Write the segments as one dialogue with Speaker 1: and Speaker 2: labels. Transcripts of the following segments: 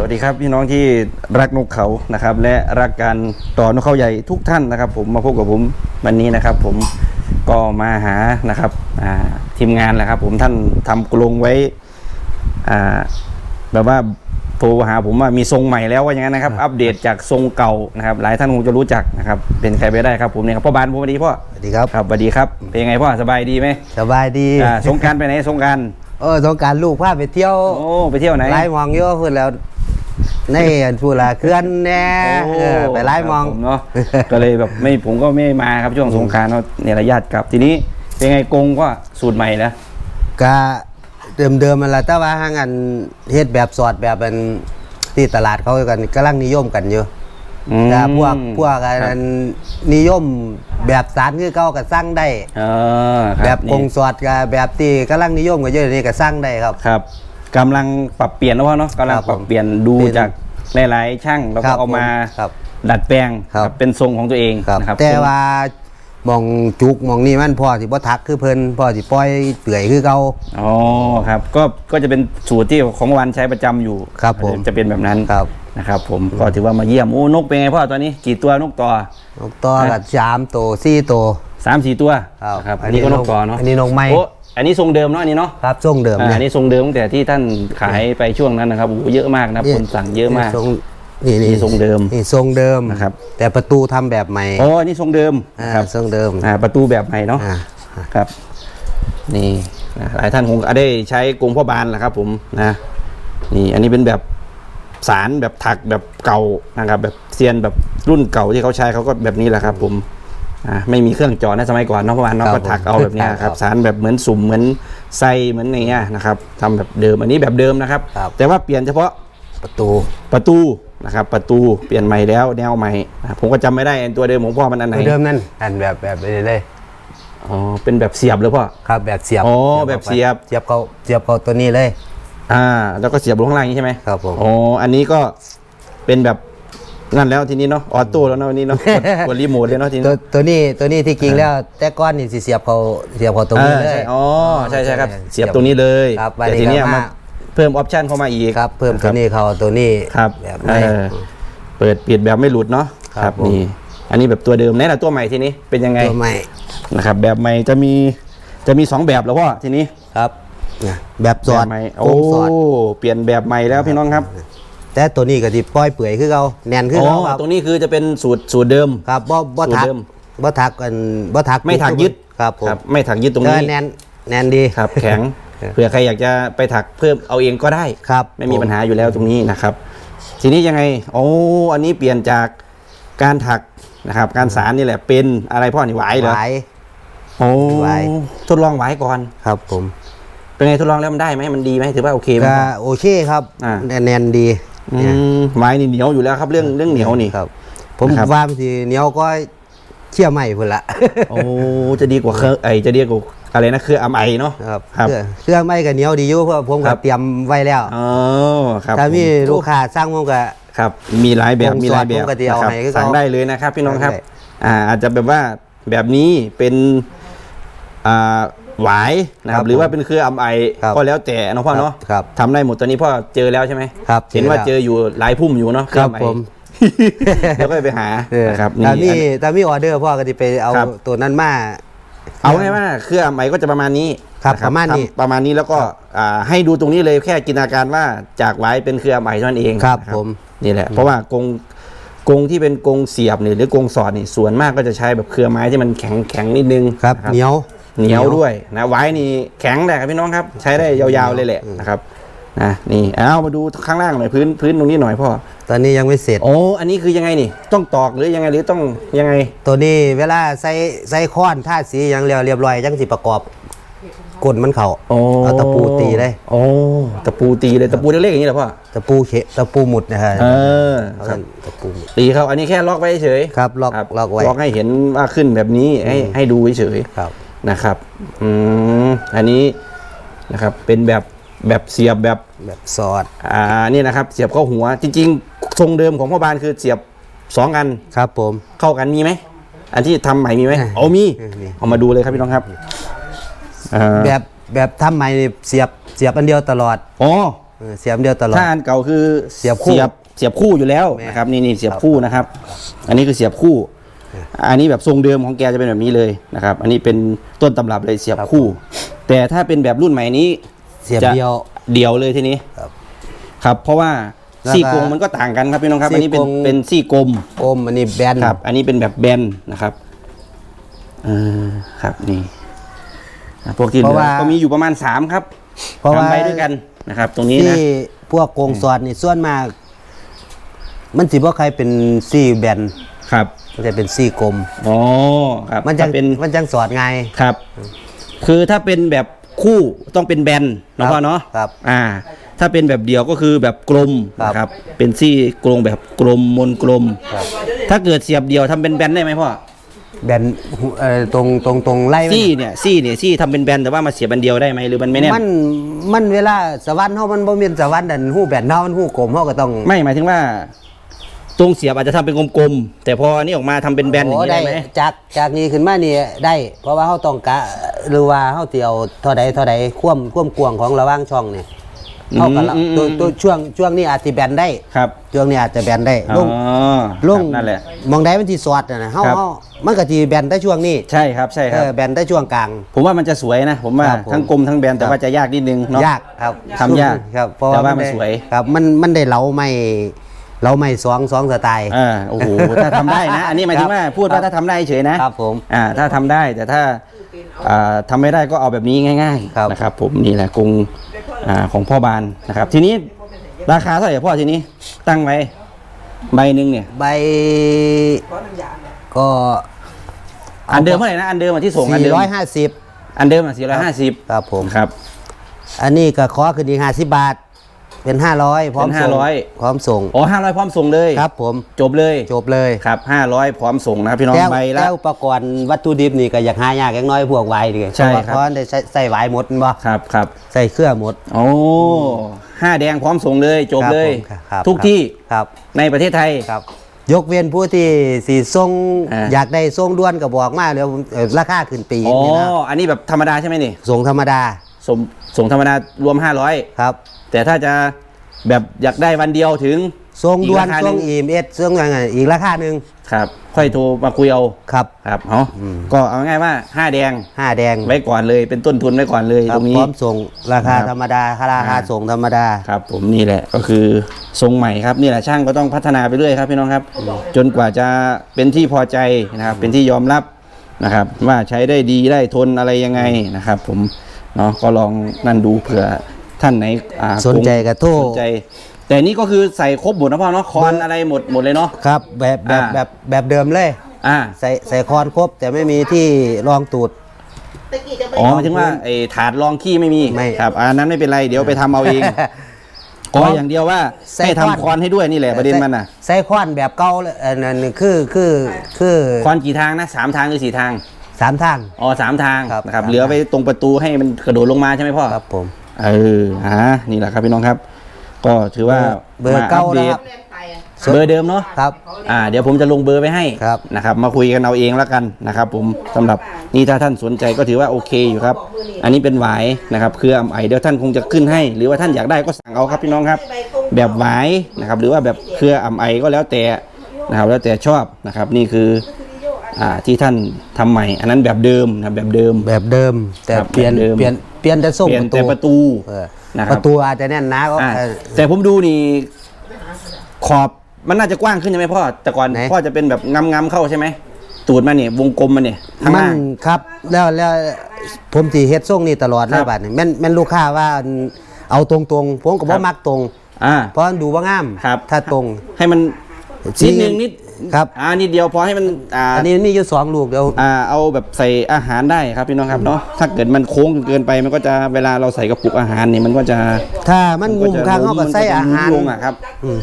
Speaker 1: สวัสดีครับพี่น้องที่รักนกเขานะครับ และรักการต่อนกเขาใหญ่ทุกท่านนะครับ ผมมาพบกับผมวันนี้นะครับ ผมก็มาหานะครับอ่าทีมงานแหละครับ ผมท่านทำกรงไว้อ่าแบบว่าโทรหาผมว่ามีทรงใหม่แล้วว่าอย่างนั้นนะครับ อัปเดตจากทรงเก่านะครับ หลายท่านคงจะรู้จักนะครับ เป็นใครไปได้ครับผมเนี่ยครับพ่อบานผมสวัสดีพ่อ
Speaker 2: สวัสดีครับ
Speaker 1: ครับสวัสดีครับเป็นยังไงพ่อสบายดีไหม
Speaker 2: สบายดี
Speaker 1: อ่าสงกรารไปไหนสงกราร
Speaker 2: เออสงกรารลูกพาไปเที่ยว
Speaker 1: โอ้ไปเที่ยวไหน
Speaker 2: ไล่มองเยอะพูดแล้ว ในอันพูดละเคลื่อนแน่
Speaker 1: โอ้
Speaker 2: เออไปไล่มอง
Speaker 1: ครับผเนาะก็เลยแบบไม่ผมก็ไม่มาครับช่วงสงกรารเนาะเนี่ยระยะกลับทีนี้เป็นไงกงก็สูตรใหม่แล้ว
Speaker 2: ก็เดิมเดิมๆมันละแต่ว่าห้างอันเฮ็ดแบบสอดแบบเป็นที่ตลาดเขากันกำลังนิยมกันอยู่
Speaker 1: อืม
Speaker 2: แต่พวกพวกอั
Speaker 1: ครับ
Speaker 2: นนิยมแบบสารคือเก่าก็สร้างได้
Speaker 1: เออค
Speaker 2: แบ
Speaker 1: รับบ
Speaker 2: กงสอดกับแบบที่กำลังนิยมกันเยอะนี่ก็สร้างได้ครับ
Speaker 1: ครับ กำลังปรับเปลี่ยนแล้วพ่อเนาะกำลัง
Speaker 2: ครับ
Speaker 1: ปรับเปลี่ยนดู
Speaker 2: เป็น
Speaker 1: จากหลาย ๆ ช่างแล้ว
Speaker 2: ครั
Speaker 1: ก็
Speaker 2: บ
Speaker 1: เอามา
Speaker 2: ผมครับ
Speaker 1: ดัดแปลง
Speaker 2: ครับ
Speaker 1: ครับเป็นทรงของตัวเอง
Speaker 2: ครับ
Speaker 1: นะครับ
Speaker 2: แต่
Speaker 1: เป็น
Speaker 2: ว่ามองจุกมองนี่มันพ่อสิบ่ทักคือเพิ่นพ่อสิปล่อยเปื่อยคือเก่า
Speaker 1: อ๋อครับก็ก็จะเป็นสูตรที่ของวันใช้ประจำอยู่
Speaker 2: ครับผม
Speaker 1: จะเป็นแบบนั้น
Speaker 2: ครับ
Speaker 1: นะครับผมก็ถือว่ามาเยี่ยมโอ้นกเป็นไงพ่อตอนนี้กี่ตัวนกต่อ
Speaker 2: นกต่อกับสามตัวสี่ตัว
Speaker 1: สามสี่ตัว
Speaker 2: ครับ
Speaker 1: นะครับ
Speaker 2: อั
Speaker 1: อัน
Speaker 2: นนี้
Speaker 1: นี้ก็นกต่อเนาะ
Speaker 2: อันนี้นกไม้
Speaker 1: โอ้ อันนี้ทรงเดิมเนาะอันนี้เนาะ
Speaker 2: ครับทรงเดิม
Speaker 1: อ่า
Speaker 2: เนี่ย
Speaker 1: อันนี้ทรงเดิมตั้งแต่ที่ท่านขายไปช่วงนั้นนะครับโอ้โหเยอะมากนะครับคนสั่งเยอะมาก
Speaker 2: ทรงนี่นี่
Speaker 1: นี่ทรงเดิม
Speaker 2: นี่ทรงเดิม
Speaker 1: นะครับ
Speaker 2: แต่ประตูทำแบบใหม่
Speaker 1: โอ้อันนี้ทรงเดิม
Speaker 2: อ่า
Speaker 1: นะครับ
Speaker 2: ทรงเดิม
Speaker 1: อ่าประตูแบบใหม่เนาะ
Speaker 2: อ่า
Speaker 1: ครับนี่นะหลายท่านคงได้ใช้กรงพ่อบานแหละครับ ผมนะนี่อันนี้เป็นแบบสารแบบถักแบบเก่านะครับ แบบเซียนแบบรุ่นเก่าที่เขาใช้เขาก็แบบนี้แหละครับ ผม อ่าไม่มีเครื่องเจอในสมัยก่อนเนาะพ่อบานเนาะ
Speaker 2: ครับ
Speaker 1: ก็ถักเอาแบบเนี้ย
Speaker 2: ผม
Speaker 1: ครับ
Speaker 2: ครับ
Speaker 1: สารแบบเหมือนสุ่มเหมือนไส้เหมือนอย่างเงี้ยนะครับทำแบบเดิมอันนี้แบบเดิมนะครับ
Speaker 2: ครับ
Speaker 1: แต่ว่าเปลี่ยนเฉพาะ
Speaker 2: ประตู
Speaker 1: ประตูนะครับประตูเปลี่ยนใหม่แล้วแนวใหม่อะผมก็จำไม่ได้ไอ้ตัวเดิมของพ่อมันอันไหน
Speaker 2: ตัวเดิมนั่นอันแบบแบบนี้เลย
Speaker 1: อ๋อเป็นแบบเสียบหรือพ่อ
Speaker 2: ครับแบบเสียบ
Speaker 1: อ๋อ
Speaker 2: ข้าไป
Speaker 1: แบบเสียบ
Speaker 2: เสียบเขาเสียบเขาตัวนี้เลย
Speaker 1: อ่าแล้วก็เสียบลงข้างล่างอย่างนี้ใช่ไหม
Speaker 2: ครับผม
Speaker 1: อ๋ออันนี้ก็เป็นแบบ นั่นแล้วทีนี้เนาะออโต้แล้วเนาะวันนี้เนาะกดกดรีโมทเลยเนาะทีนี้
Speaker 2: ตัวตัวนี้ตัวนี้ที่จริงแล้วแต่ก้อนนี่สิเสียบเขาเสียบเขาตรงนี้
Speaker 1: อ่า
Speaker 2: เล
Speaker 1: ใช่
Speaker 2: ย
Speaker 1: อ๋อใช่ใช่ครับ เสียบตรงนี้เลย
Speaker 2: ครับ
Speaker 1: แต่ทีเนี้ย
Speaker 2: วันนี้ก็
Speaker 1: มา
Speaker 2: มา
Speaker 1: เพิ่มออปชันเข้ามาอีก
Speaker 2: ครับ เพิ่มตัวนี้เขาตัวนี้
Speaker 1: ครับ
Speaker 2: แบบ
Speaker 1: เอ
Speaker 2: ไม่
Speaker 1: อเปิดปิดแบบไม่หลุดเนาะ
Speaker 2: ครับผม
Speaker 1: นี่อันนี้แบบตัวเดิมไหนล่ะตัวใหม่ทีนี้เป็นยังไง
Speaker 2: ตัวใหม่
Speaker 1: นะครับแบบใหม่จะมีจะมีสองแบบแล้วพ่อทีนี้
Speaker 2: ครับเนี่ยแบบสอด
Speaker 1: แบบใหม่
Speaker 2: โค้
Speaker 1: โอ้
Speaker 2: งสอด
Speaker 1: เปลี่ยนแบบใหม่แล้วพี่น้องครับ
Speaker 2: แต่ตัวนี้ก็สิปล่อยเปื่อยคือเขาแน่นคือ
Speaker 1: อ๋อ
Speaker 2: เขาครับ
Speaker 1: ตรงนี้คือจะเป็นสูตรสูตรเดิม
Speaker 2: ครับบ่บ่
Speaker 1: สูตร
Speaker 2: ทัก
Speaker 1: เดิม
Speaker 2: บ่ทักกันบ่ทัก
Speaker 1: ไม่ถักยึด
Speaker 2: ครับผม
Speaker 1: ครับไม่ถักยึดตรง
Speaker 2: แต่
Speaker 1: นี้
Speaker 2: แน่นแน่นดี
Speaker 1: ครับ แข็ง
Speaker 2: ครับ
Speaker 1: เผื่อใครอยากจะไปถักเพิ่มเอาเองก็ได้
Speaker 2: ครับ
Speaker 1: ไม่มีปัญหาอยู่แล้วตรงนี้นะครับ ทีนี้ยังไงโอ้อันนี้เปลี่ยนจากการถักนะครับ การสารนี่แหละเป็นอะไรพ่อนี่หวายเหรอ
Speaker 2: หวาย
Speaker 1: โอ้
Speaker 2: หวาย
Speaker 1: ทดลองหวายก่อน
Speaker 2: ครับผม
Speaker 1: เป็นไงทดลองแล้วมันได้ไหมมันดีไหมถือว่าโอเคไหม
Speaker 2: ก็โอเคครับ
Speaker 1: อ่า
Speaker 2: แน่นดี
Speaker 1: อื
Speaker 2: เนี่ย
Speaker 1: มหวายนี่เหนียวอยู่แล้วครับเรื่องเรื่องเหนียวนี่
Speaker 2: ครับ ผม
Speaker 1: นะครับ
Speaker 2: ว่ามันสิเหนียวก็เชี่ยใหม่พุ่นละ
Speaker 1: โอ้จะดีกว่าเครื่องไอจะดีกว่าอะไรนะเครืออำไอเนาะ
Speaker 2: ครับ
Speaker 1: ครับ
Speaker 2: เครื่องเครื่องไม่ก็เหนียวดีอยู่เพราะผม
Speaker 1: ค
Speaker 2: ก็
Speaker 1: รับ
Speaker 2: เตรียมไว้แล้ว
Speaker 1: อ๋อครับ
Speaker 2: ถ้ามี
Speaker 1: ผม
Speaker 2: ลูกค้าสั่งผมก็
Speaker 1: ครับมีหลายแบบ
Speaker 2: ผม
Speaker 1: มีหลายแบ
Speaker 2: สอน
Speaker 1: บ
Speaker 2: ผมก็จะเอา
Speaker 1: นะครับ
Speaker 2: ให้คือ
Speaker 1: สั่ง
Speaker 2: เขา
Speaker 1: ได้เลยนะครับ พี่น้องครับ
Speaker 2: ได้
Speaker 1: อ่าอาจจะแบบว่าแบบนี้เป็นอ่า หวายนะครับ
Speaker 2: ครับ
Speaker 1: หรือว่าเป็นเครืออำไอ
Speaker 2: ครับ
Speaker 1: ก็แล้วแต่เนาะพ่อเนาะ
Speaker 2: ครับ
Speaker 1: ทำได้หมดตอนนี้พ่อเจอแล้วใช่ไหม
Speaker 2: ครับ
Speaker 1: เห็นว่า
Speaker 2: เจอแล้ว
Speaker 1: เจออยู่หลายพุ่มอยู่เนาะเค
Speaker 2: ค
Speaker 1: อ
Speaker 2: รับ
Speaker 1: อำไอ
Speaker 2: ผม
Speaker 1: แล้วก็ไปหา
Speaker 2: เออ
Speaker 1: นะครับ
Speaker 2: ถ้ามี
Speaker 1: อัน
Speaker 2: ถ้ามีออเดอร์พ่อก็จะไปเอา
Speaker 1: ครับ
Speaker 2: ตัวนั้นมา
Speaker 1: เอาไงว่าเครืออำไอก็จะประมาณนี้
Speaker 2: ครับ
Speaker 1: น
Speaker 2: ประมาณนี้
Speaker 1: ทำประมาณนี้แล้วก็อ่าให้ดูตรงนี้เลยแค่จินตนาการว่าจากหวายเป็นเครืออำไอเท่านั้นเอง
Speaker 2: ครับ
Speaker 1: นะ
Speaker 2: ผม
Speaker 1: นี่แหละ เพราะว่ากรงกรงที่เป็นกรงเสียบนี่หรือกรงสอดนี่ส่วนมากก็จะใช้แบบเครือไม้ที่มันแข็งแข็งนิดนึง
Speaker 2: ครับ
Speaker 1: นะ
Speaker 2: เหนียว
Speaker 1: เหนียวด้วยนะไว้นี่แข็งแหละครับพี่น้องครับ ใช้ได้ยาวๆเลยแหละนะครับนะนี่เอามาดูข้างล่างหน่อยพื้นพื้นตรงนี้หน่อยพ่อ
Speaker 2: ตอนนี้ยังไม่เสร็จ
Speaker 1: โอ้อันนี้คือยังไงนี่ต้องตอกหรือยังไงหรือต้องยังไง
Speaker 2: ตัวนี้เวลาใส่ใส่ค้อนท่าสีอย่างเรียวเรียบร้อยจังสิประกอบก้นมันเขา
Speaker 1: โอ้
Speaker 2: เอาตะปูตีเลย
Speaker 1: โอ้ตะปูตีเลยตะปูเล็กๆอย่างนี้เหรอพ่อ
Speaker 2: ตะปูเขะตะปูหมุดนะฮะ
Speaker 1: เออ
Speaker 2: เอา
Speaker 1: ครับ
Speaker 2: ตะปูหมุด
Speaker 1: ตีเขาอันนี้แค่ล็อกไว้เฉย
Speaker 2: ครับล็อกล็อกไว้
Speaker 1: ล็อกให้เห็นว่าขึ้นแบบนี้ให้ให้ดูเฉย
Speaker 2: ครับ
Speaker 1: นะครับอืมอันนี้นะครับเป็นแบบแบบเสียบแบบ
Speaker 2: แบบสอด
Speaker 1: อ่านี่นะครับ เสียบเข้าหัว จริงๆ ทรงเดิมของพ่อบานคือเสียบสองอัน
Speaker 2: ครับผม
Speaker 1: เข้ากันมีไหม อันที่ทำใหม่มีไหม
Speaker 2: อ่า
Speaker 1: โอ้มี
Speaker 2: เออมี
Speaker 1: เอามาดูเลยครับพี่น้องครับอ่า
Speaker 2: แบบแบบทำใหม่นี่เสียบเสียบอันเดียวตลอด
Speaker 1: อ๋อ
Speaker 2: เออเสียบเดียวตลอด
Speaker 1: ถ้าอันเก่าคือ
Speaker 2: เสียบคู่
Speaker 1: เสียบเสียบคู่อยู่แล้ว
Speaker 2: แม่
Speaker 1: นะครับนี่นี่เสียบ
Speaker 2: ครับ
Speaker 1: คู่นะครับ อันนี้คือเสียบคู่ อันนี้แบบทรงเดิมของแกจะเป็นแบบนี้เลยนะครับ อันนี้เป็นต้นตำรับเลยเสียบคู่ แต่ถ้าเป็นแบบรุ่นใหม่นี้
Speaker 2: เสียบ
Speaker 1: จะ
Speaker 2: เดียว
Speaker 1: เดียวเลยทีนี้
Speaker 2: ครับ
Speaker 1: ครับ เพราะว่า
Speaker 2: แล้วก็
Speaker 1: ซี่โครงมันก็ต่างกันครับพี่น้องครับ อันนี้เป็น
Speaker 2: ซี่โครง
Speaker 1: เป็นซี่กลม
Speaker 2: โอมอันนี้แบน
Speaker 1: ครับ อันนี้เป็นแบบแบนนะครับเออครับนี่อะพวกที่เหลือก็มีอยู่ประมาณสามครับ
Speaker 2: เพราะว่า
Speaker 1: สมใบด้วยกันนะครับ ตรงนี้นะ
Speaker 2: ที่พวกโกงสอดนี่ส่วนมาก มันสิบ่ใครเป็นซี่แบน
Speaker 1: ครับ
Speaker 2: มันจะเป็นซี่กลม
Speaker 1: อ๋อครับ
Speaker 2: มันจั
Speaker 1: ถ้างเป็น
Speaker 2: มันจังสอดไงาย
Speaker 1: ครับ คือถ้าเป็นแบบคู่ต้องเป็นแบนเนาะ
Speaker 2: ครับ
Speaker 1: พ่อเนาะ
Speaker 2: ครับ
Speaker 1: อ่า ถ้าเป็นแบบเดียวก็คือแบบกลม
Speaker 2: ครับ
Speaker 1: นะครับ เป็นซี่กลมแบบกลมมนกลม
Speaker 2: ครับ
Speaker 1: ถ้าเกิดเสียบเดียวทำเป็นแบนได้ไหมพ่อ
Speaker 2: แบนหูเอ่อตรงตรงตรงไล่มัน
Speaker 1: ซี่เนี่ยซี่เนี่ยซี่ทำเป็นแบนแต่ว่ามาเสียบอันเดียวได้ไหมหรือมันไม่แน่น
Speaker 2: มันมันเวลาสวรรค์เฮามันบ่แม่นสวรรค์ดันหู้แบนเฮามันหู้กลมเฮาก็ต้อง
Speaker 1: ไม่หมายถึงว่า ตรงเสียบอาจจะทำเป็นกลมๆแต่พออันนี้ออกมาทำเป็นแบนอย่าง
Speaker 2: โอ้
Speaker 1: นี้ได้ไหม
Speaker 2: จากจากนี้ขึ้นมานี่ได้ เพราะว่าเฮาต้องกะหรือว่าเฮาสิเอาเท่าใดเท่าใดความความกว้างของระหว่างช่องนี่เฮาก็ละ
Speaker 1: อืมอืม
Speaker 2: ตัวตัวช่วงช่วงนี้อาจสิแบนได้
Speaker 1: ครับ
Speaker 2: ช่วงนี้อาจจะแบนได้ล
Speaker 1: อ๋อง
Speaker 2: ลง
Speaker 1: ครับนั่นแหละ
Speaker 2: มองได้มันที่สอดน่ะนะเฮา
Speaker 1: ครับ
Speaker 2: เฮามันก็สิแบนได้ช่วงนี้
Speaker 1: ใช่ครับใช่ค
Speaker 2: เอ
Speaker 1: รับ
Speaker 2: อแบนได้ช่วงกลาง
Speaker 1: ผมว่ามันจะสวยนะ ผมว่า
Speaker 2: ครับผม
Speaker 1: ทั้งกลมทั้งแบนแต่
Speaker 2: ครับ
Speaker 1: ว่าจะยากนิดนึงเนาะ
Speaker 2: ยากครับ
Speaker 1: ทำยาก
Speaker 2: ครับเพราะ
Speaker 1: แต่ว่ามัน
Speaker 2: ได้
Speaker 1: สวย
Speaker 2: ครับมันมันได้เหลาไม่ เหลาไม่สองสองสไตล์
Speaker 1: อ่าโอ้โหถ้าทำได้นะ อันนี้หมายถึงว่าพูดว่าถ้าทำได้เฉยนะครับ
Speaker 2: ผม
Speaker 1: อ่าถ้าทำได้แต่ถ้าอ่าทำไม่ได้ก็เอาแบบนี้ง่าย
Speaker 2: ครับ
Speaker 1: ๆนะครับผมนี่แหละกรงอ่าของพ่อบานนะครับ ทีนี้ราคาเท่าไหร่พ่อทีนี้ตั้งไว้ใบหนึ่งเนี่ย
Speaker 2: ใบก็
Speaker 1: อันเดิมเท่าไหร่นะอันเดิมอะที่ส่งอันเดิม
Speaker 2: 450
Speaker 1: อันเดิมอะสี่ร้อยห้าสิบ
Speaker 2: ครับผม
Speaker 1: ครับ
Speaker 2: อันนี้ก็ขอขึ้นอีก50บาท เป็น 500 พร้อม
Speaker 1: เป็น
Speaker 2: ส่ง
Speaker 1: 500
Speaker 2: พร้อมส่ง
Speaker 1: อ๋อห้าร้อยพร้อมส่งเลย
Speaker 2: ครับ ผม
Speaker 1: จบเลย
Speaker 2: จบเลย
Speaker 1: ครับห้าร้อยพร้อมส่งนะครับพี่น้อง
Speaker 2: แก้ว
Speaker 1: ใบละ
Speaker 2: แก้วอุปกรณ์วัตถุดิบนี่ก็อยากหายากอย่างน้อยพวกไวน์ดิ
Speaker 1: ใช่ครับ
Speaker 2: เพราะว่าได้ใส่ใส่ไวน์หมดแม่นบ่
Speaker 1: ครับครับ
Speaker 2: ใส่เครื่องหมด
Speaker 1: โอ้ห้าแดงพร้อมส่งเลยจบเลย
Speaker 2: ครับผมครับ
Speaker 1: ทุกที่
Speaker 2: ครับ
Speaker 1: ในประเทศไทย
Speaker 2: ครับ ยกเว้นผู้ที่สีส่ง
Speaker 1: อ่า
Speaker 2: อยากได้ส่งด่วนก็บอกมาเดี๋ยวผมเอ่อราคาขึ้นปี
Speaker 1: อ๋อ
Speaker 2: นี่นะ
Speaker 1: อันนี้แบบธรรมดาใช่ไหมนี่
Speaker 2: ส่งธรรมดา
Speaker 1: ส่งส่งธรรมดารวม 500
Speaker 2: ครับ
Speaker 1: แต่ถ้าจะแบบอยากได้วันเดียวถึง
Speaker 2: ส่งด่วน
Speaker 1: อีกราคาห
Speaker 2: ส่
Speaker 1: นึ่
Speaker 2: ง
Speaker 1: ง
Speaker 2: อีเอสส่งอะไรอีกราคาหนึ่ง
Speaker 1: ครับ ค่อยโทรมาคุยเอา
Speaker 2: ครับ
Speaker 1: ครับเนาะก็เอาง่ายว่า 5 แดง
Speaker 2: ห้าแดง
Speaker 1: ไว้ก่อนเลยเป็นต้นทุนไว้ก่อนเลย
Speaker 2: ค
Speaker 1: ต
Speaker 2: รับ
Speaker 1: รง
Speaker 2: พ
Speaker 1: นี้
Speaker 2: ร้อมส่งราคา
Speaker 1: ครับ
Speaker 2: ธรรมดาราคา
Speaker 1: อ่า
Speaker 2: ส่งธรรมดา
Speaker 1: ครับผมนี่แหละก็คือทรงใหม่ครับนี่แหละช่างก็ต้องพัฒนาไปเรื่อยครับพี่น้องครับ จนกว่าจะเป็นที่พอใจนะครับ เป็นที่ยอมรับนะครับ ว่าใช้ได้ดีได้ทนอะไรยังไงนะครับ ผม เนาะก็ลองนั่นดูเผื่อท่านไหนอ่า
Speaker 2: สนใจก็โทร
Speaker 1: สนใจ แต่นี่ก็คือใส่ครบหมดนะพ่อเนาะคอนอะไรหมดหมดเลยเนาะ
Speaker 2: ครับแบบแบบ
Speaker 1: อ่า
Speaker 2: แบบแบบเดิมเลย
Speaker 1: อ่า
Speaker 2: ใส่ใส่คอนครบแต่ไม่มีที่รองตูด
Speaker 1: อ๋อหมายถึงว่าไอ้ถาดรองขี้ไม่มี
Speaker 2: ไม่
Speaker 1: ครับอันนั้นไม่เป็นไรเดี๋ยวไปทำเอาเองก็อย่างเดียวว่า
Speaker 2: ใส่
Speaker 1: ให้
Speaker 2: คอน
Speaker 1: ทำคอนให้ด้วยนี่แหละประเด็นมันน่ะ
Speaker 2: ใส่คอนแบบเก่าเลยเออนั่นคือคือคือ
Speaker 1: คอนกี่ทางนะสามทางหรือสี่ทาง
Speaker 2: สามทาง
Speaker 1: อ๋อสามทาง
Speaker 2: ครับ
Speaker 1: นะครับ
Speaker 2: สาม
Speaker 1: เหลือไว้ตรงประตูให้มันกระโดดลงมาใช่ไหมพ่อ
Speaker 2: ครับผม
Speaker 1: เอออ่านี่แหละครับพี่น้องครับ ก็ถือว่า
Speaker 2: เบอร์
Speaker 1: มา
Speaker 2: เก้า
Speaker 1: อัปดต
Speaker 2: นะครับ
Speaker 1: เบอร์เดิมเนาะ
Speaker 2: ครับ
Speaker 1: อ่า เดี๋ยวผมจะลงเบอร์ไว้ให้
Speaker 2: ครับ
Speaker 1: นะครับ มาคุยกันเอาเองแล้วกันนะครับ ผมสำหรับนี่ถ้าท่านสนใจก็ถือว่าโอเคอยู่ครับ อันนี้เป็นหวายนะครับเครืออำไอเดี๋ยวท่านคงจะขึ้นให้ หรือว่าท่านอยากได้ก็สั่งเอาครับพี่น้องครับ แบบหวายนะครับ หรือว่าแบบเครืออำไอก็แล้วแต่นะครับ แล้วแต่ชอบนะครับ นี่คืออ่า ที่ท่านทำใหม่ อันนั้นแบบเดิมนะครับแบบเดิม
Speaker 2: แบบเดิม แต่
Speaker 1: ครับ
Speaker 2: เปลี่ยน
Speaker 1: แบบเดิม
Speaker 2: เปลี่ยนเปลี่ยนแต่ส่ง
Speaker 1: เปลี่ยน
Speaker 2: ประตู
Speaker 1: แต่ประตู
Speaker 2: เออ
Speaker 1: นะครับ
Speaker 2: ประตูอาจจะแน่นหนะก็
Speaker 1: อ่า
Speaker 2: เออ
Speaker 1: แต่ผมดูนี่ขอบมันน่าจะกว้างขึ้นใช่ไหมพ่อแต่ก่อน
Speaker 2: ไหน
Speaker 1: พ่อจะเป็นแบบงำๆเข้าใช่ไหมตูดมาเนี่ยวงกลมมาเนี่ยข้าง
Speaker 2: มั
Speaker 1: ล่าง
Speaker 2: ครับแล้วแล้วผมที่เฮ็ดส่งนี่ตลอด
Speaker 1: ครั
Speaker 2: นะ
Speaker 1: บ
Speaker 2: บัดนี้แม่นแม่นลูกค้าว่าเอาตรงๆผมก็
Speaker 1: ครั
Speaker 2: บ่
Speaker 1: บ
Speaker 2: มักตรง
Speaker 1: อ่า
Speaker 2: เพราะมันดูว่างาม
Speaker 1: ครับ
Speaker 2: ถ้าตรง
Speaker 1: ให้มัน
Speaker 2: ชี้
Speaker 1: นิดนึงนิด
Speaker 2: ครับ
Speaker 1: อ่านิดเดียวพอให้มันอ่า
Speaker 2: อันนี้มีอยู่สองลูกเดี๋ยว
Speaker 1: อ่าเอาแบบใส่อาหารได้ครับพี่น้องครับเนาะถ้าเกิดมันโค้งจนเกินไปมันก็จะเวลาเราใส่กระปุกอาหารนี่มันก็จะ
Speaker 2: ถ้ามันงุมข้างเข้าก็ใส่อาหาร
Speaker 1: ลงอะครับ
Speaker 2: อืม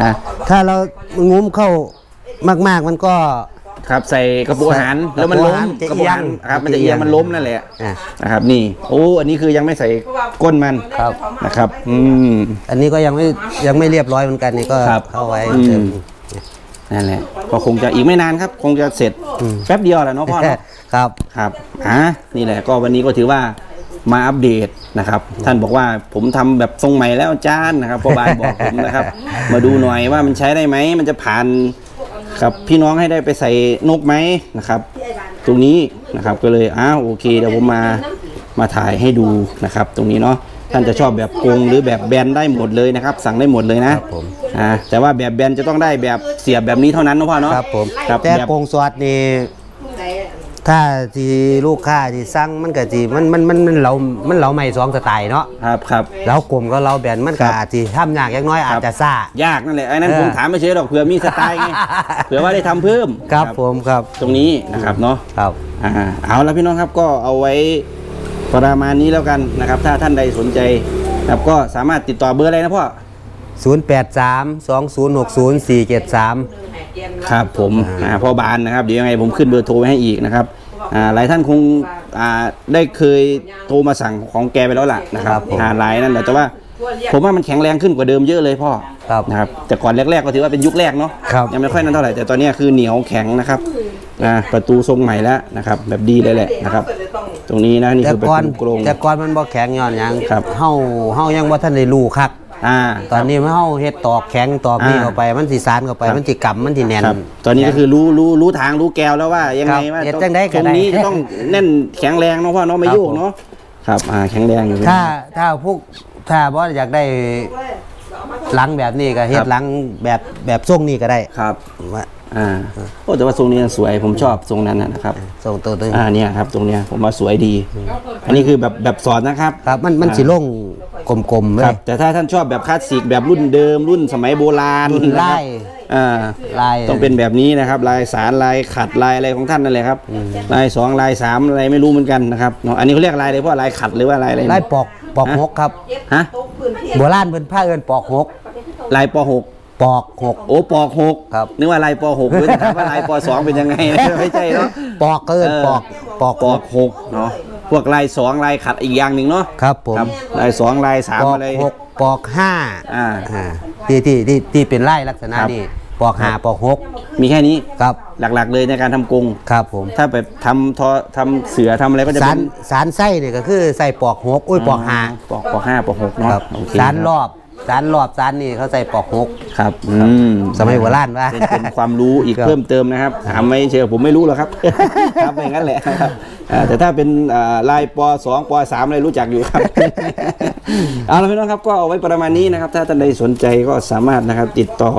Speaker 1: นะ
Speaker 2: ถ้าเรางุมเข้ามากๆมันก็
Speaker 1: ครับใส่กระปุกอาหารแล้วมันล้ม
Speaker 2: ก
Speaker 1: ก
Speaker 2: ระ
Speaker 1: ระ
Speaker 2: ปุ
Speaker 1: ปุ
Speaker 2: ก
Speaker 1: ก
Speaker 2: อา
Speaker 1: อา
Speaker 2: หา
Speaker 1: หารรครับมันจะเอียงมันล้มนั่นแหละ
Speaker 2: อะ
Speaker 1: นะครับนี่โอ้อันนี้คือยังไม่ใส่ก้นมัน
Speaker 2: ครับ
Speaker 1: นะครับ อืม
Speaker 2: อันนี้ก็ยังไม่ยังไม่เรียบร้อยเหมือนกันนี่ก็
Speaker 1: ครับ
Speaker 2: เข้าไว้
Speaker 1: อืม
Speaker 2: เติม
Speaker 1: นั่นแหละก็คงจะอีกไม่นานครับ คงจะเสร็จแป๊บเดียวแหละเนาะพ่อเนาะ
Speaker 2: ครับ
Speaker 1: ครับอะนี่แหละก็วันนี้ก็ถือว่ามาอัปเดตนะครับ ท่านบอกว่าผมทำแบบทรงใหม่แล้วอาจารย์นะครับพ่อบานบอกผมนะครับ มาดูหน่อยว่ามันใช้ได้ไหมมันจะผ่านครับพี่น้องให้ได้ไปใส่นกไหมนะครับ ตรงนี้นะครับก็เลยอ้าวโอเคเดี๋ยวผมมามาถ่ายให้ดูนะครับ ตรงนี้เนาะ ท่านจะชอบแบบกงหรือแบบแบนได้หมดเลยนะครับ สั่งได้หมดเลยนะ ครับ
Speaker 2: ผม
Speaker 1: อ่าแต่ว่าแบบแบนจะต้องได้แบบเสียบแบบนี้เท่านั้นนะพ่อเนาะ
Speaker 2: ครับผม
Speaker 1: ครับ
Speaker 2: แต่
Speaker 1: แบบ
Speaker 2: โกงสอดนี่ถ้าที่ลูกค้าที่สั่งมันก็สิมันมันมันมันเรามันเราไม่สองสไตล์เนาะ
Speaker 1: ครับครับ
Speaker 2: เรากลมก็เราแบนมัน
Speaker 1: ครั
Speaker 2: ก็
Speaker 1: บ
Speaker 2: อาจจะทำยากอย่างน้อยอาจจะซ่า ยา
Speaker 1: กนั่นแหละไอ้นั้น
Speaker 2: เออ
Speaker 1: ผมถามไม่เฉยหรอกเผื่อมีสไตล์ไงเผื่อว่าได้ทำเพิ่ม
Speaker 2: ครับผมครับ
Speaker 1: ตรงนี้นะครับเนาะ
Speaker 2: ครับ
Speaker 1: อ่าเอาแล้วพี่น้องครับก็เอาไว้ ประมาณนี้แล้วกันนะครับ ถ้าท่านใดสนใจนะครับก็สามารถติดต่อเบอร์อะไรนะพ่อ
Speaker 2: 083 2060 473
Speaker 1: ครับผมอ่าพ่อบานนะครับเดี๋ยวยังไงผมขึ้นเบอร์โทรไว้ให้อีกนะครับอ่าหลายท่านคงอ่าได้เคยโทรมาสั่งของแกไปแล้วล่ะนะครับ
Speaker 2: ครับผม
Speaker 1: อ่าหลายนั่นแหละแต่ว่าผมว่ามันแข็งแรงขึ้นกว่าเดิมเยอะเลยพ่อ
Speaker 2: ครับ
Speaker 1: นะครับแต่ก่อนแรก ๆ ก็ถือว่าเป็นยุคแรกเนาะ
Speaker 2: ครับ
Speaker 1: ยังไม่ค่อยนั่นเท่าไหร่แต่ตอนนี้คือเหนียวแข็งนะครับอ่าประตูทรงใหม่แล้วนะครับ แบบดีเลยแหละนะครับ ตรงนี้นะนี่
Speaker 2: แต่
Speaker 1: คือประ
Speaker 2: ก่อน
Speaker 1: ตูกรง
Speaker 2: แต่ก่อนมันบ่แข็งย้อนหยัง
Speaker 1: ครับ
Speaker 2: เฮาเฮายังบ่ทันได้รู้คัก
Speaker 1: อ่า
Speaker 2: ตอนนี้เฮาเฮ็ดตอกแข็งตอกนี่
Speaker 1: อ่า
Speaker 2: เข้าไป มันสิสานเข้าไป
Speaker 1: ครับ
Speaker 2: มันสิกำมันสิแน่น
Speaker 1: ครับตอนนี้ก็คือรู้รู้รู้ทางรู้แกวแล้วว่ายังไง
Speaker 2: ครับ
Speaker 1: ว่า
Speaker 2: เฮ็ด
Speaker 1: ต้อง
Speaker 2: จังใดก็
Speaker 1: ตรง
Speaker 2: ได้
Speaker 1: นี้จะต้องแน่นแข็งแรงเนาะพ่อเนาะไม่
Speaker 2: ครับ
Speaker 1: โยกเนาะครับอ่าแข็งแรงอยู่
Speaker 2: ถ้าถ้าพวกถ้าบ่อยากได้หลังแบบนี้ก็เฮ็ดหลังแบบแบบทรงนี้ก็ได้
Speaker 1: ครับ
Speaker 2: ว่า
Speaker 1: อ่าโอ้แต่ว่าทรงนี้สวยผมชอบทรงนั้นนะนะครับ
Speaker 2: ทรงตัวนึง
Speaker 1: อ่าเนี่ยครับตรงเนี้ยผมว่าสวยดี อันนี้คือแบบแบบสอนนะครับ
Speaker 2: ครับ มันมันสิลงกลมๆเล
Speaker 1: ครั
Speaker 2: ย
Speaker 1: บแต่ถ้าท่านชอบแบบคลาสสิกแบบรุ่นเดิม รุ่นสมัยโบราณ
Speaker 2: รุ่นลาย
Speaker 1: อ่า
Speaker 2: ลาย
Speaker 1: ต้องเป็นแบบนี้นะครับ ลายสารลายขัดลายอะไรของท่านนั่นแหละครับ ลายสองลายสามอะไรไม่รู้เหมือนกันนะครับเนาะอันนี้เขาเรียกลายเลยเพราะลายขัดหรือว่าลายอะไร
Speaker 2: ลายปอกปอกหกครับ
Speaker 1: ฮะ
Speaker 2: โบราณเพิ่นพาเอิ้นปอกหก
Speaker 1: ลายปหก
Speaker 2: ปอกหก
Speaker 1: โอ้ปหก
Speaker 2: ครับ
Speaker 1: นึกว่าลายปหกหรือจะถามว่าลายปสองเป็นยังไงไม่ใช่เนาะ
Speaker 2: ปอกก็เอิ้นปอกปอก
Speaker 1: ปอกหกเนาะพวกลายสองลายขัดอีกอย่างหนึ่งเนาะ
Speaker 2: ครับผม
Speaker 1: ครับลายสองลายสาม
Speaker 2: ปอก
Speaker 1: อะไร
Speaker 2: หกปอกห้า
Speaker 1: อ่า
Speaker 2: อ่าที่ที่ที่ที่เป็นลายลักษณะ
Speaker 1: ครับ
Speaker 2: นี้ปอกห้าปอกหก
Speaker 1: มีแค่นี้
Speaker 2: ครับ
Speaker 1: หลักๆเลยในการทำกรง
Speaker 2: ครับผม
Speaker 1: ถ้าแบบทำทอทำเสือทำอะไรก็จะ
Speaker 2: สา
Speaker 1: เป็
Speaker 2: ร
Speaker 1: น
Speaker 2: สารไส้เนี่ยก็คือใส่ปอกหกอุ้ยปอกห้า
Speaker 1: ปอกปอกห้าปอกหกเนาะ
Speaker 2: ครับ
Speaker 1: โอเค
Speaker 2: สารรอบ สารรอบสารนี่เขาใส่ปอกหก
Speaker 1: ครับอืม
Speaker 2: สมัยโบราณวะ
Speaker 1: เป็นเป็นความรู้อีก
Speaker 2: ครับ
Speaker 1: เพิ่มเติมนะครับถามไม่เชื่อผมไม่รู้หรอกครับ ครับอย่างนั้นแหละครับอ่าแต่ถ้าเป็นอ่าลายปสองปสามอะไรรู้จักอยู่ครับ เอาละพี่น้องครับก็เอาไว้ประมาณนี้นะครับ ถ้าท่านใดสนใจก็สามารถนะครับติดต่อ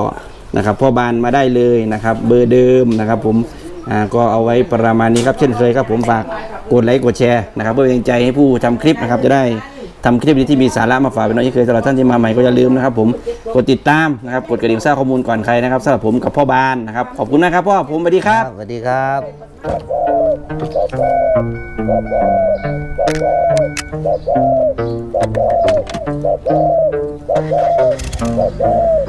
Speaker 1: นะครับพ่อบานมาได้เลยนะครับ เบอร์เดิมนะครับ ผมอ่าก็เอาไว้ประมาณนี้ครับเช่นเคยครับผมฝากกดไลค์กดแชร์นะครับ เพื่อเป็นกำลังใจให้ผู้ทำคลิปนะครับจะได้ ทำคลิปที่มีสาระมาฝากเป็นน้องที่เคยสำหรับท่านที่มาใหม่ก็อย่าลืมนะครับผมกดติดตามนะครับกดกระดิ่งทราบข้อมูลก่อนใครนะครับสำหรับผมกับพ่อบานนะครับขอบคุณนะครับพ่อผมสวัสดีครับ
Speaker 2: สวัสดีครับ